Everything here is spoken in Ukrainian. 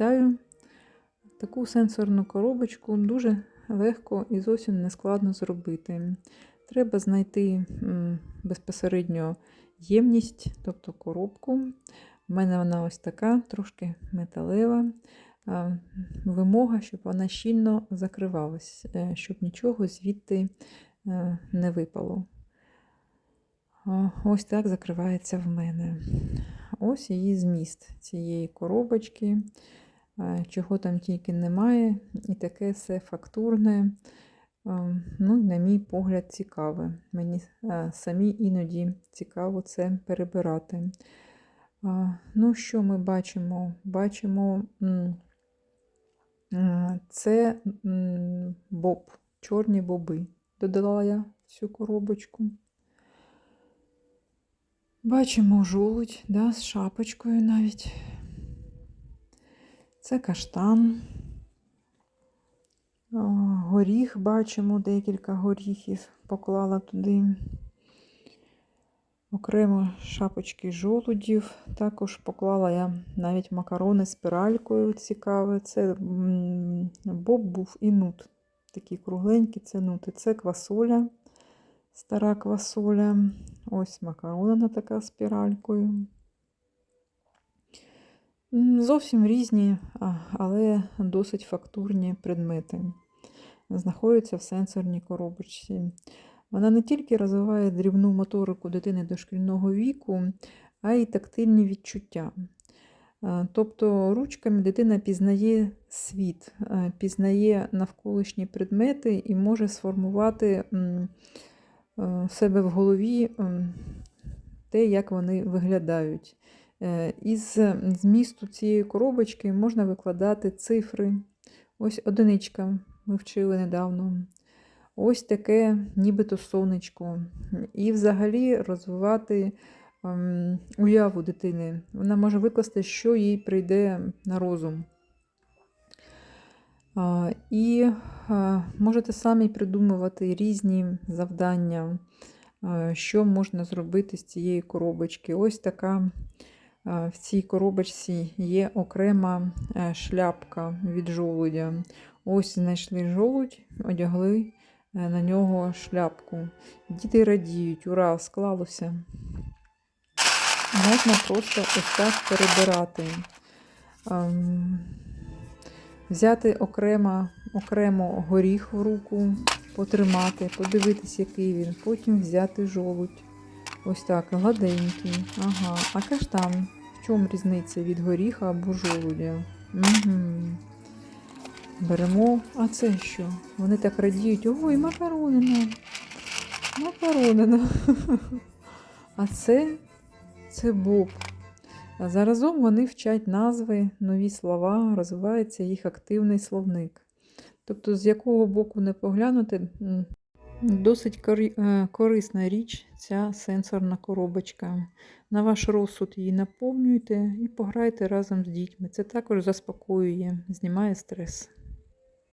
Вітаю! Таку сенсорну коробочку дуже легко і зовсім не складно зробити. Треба знайти безпосередньо ємність, тобто коробку. У мене вона ось така, трошки металева. Вимога, щоб вона щільно закривалась, е, щоб нічого звідти е, не випало. Ось так закривається в мене. Ось її зміст цієї коробочки, чого там тільки немає, і таке все фактурне, е, ну, на мій погляд, цікаве. Мені е, самі іноді цікаво це перебирати. Ну, що ми бачимо? Бачимо е, це боб, чорні боби. Додала я цю коробочку. Бачимо жолудь да, з шапочкою навіть. Це каштан. Горіх бачимо, декілька горіхів поклала туди. Окремо шапочки жолудів. Також поклала я навіть макарони спіралькою цікаве. Це боб був і нут. Такі кругленькі, це нути. Це квасоля, стара квасоля. Ось макаронина така спіралькою. Зовсім різні, але досить фактурні предмети. Знаходяться в сенсорній коробочці. Вона не тільки розвиває дрібну моторику дитини дошкільного віку, а й тактильні відчуття. Тобто ручками дитина пізнає світ, пізнає навколишні предмети і може сформувати е, в себе в голові те, як вони виглядають. Е, Із змісту цієї коробочки можна викладати цифри. Ось одиничка ми вчили недавно. Ось таке нібито сонечко. І взагалі розвивати ем, уяву дитини. Вона може викласти, що їй прийде на розум. І а, можете самі придумувати різні завдання, а, що можна зробити з цієї коробочки. Ось така в цій коробочці є окрема е, шляпка від жолудя. Ось знайшли жолудь, одягли е, на нього шляпку. Діти радіють, ура, склалося. Можна просто ось так перебирати. Ем, Взяти окремо, окремо горіх в руку, потримати, подивитись, який він. Потім взяти жолудь. Ось так, гладенький. Ага. А каштан. В чому різниця від горіха або жолудя? Угу. Беремо. А це що? Вони так радіють. Ой, макаронина. Макаронина. А це, це боб. Заразом вони вчать назви, нові слова, розвивається їх активний словник. Тобто, з якого боку не поглянути, досить е, корисна річ ця сенсорна коробочка. На ваш розсуд її наповнюйте і пограйте разом з дітьми. Це також заспокоює, знімає стрес.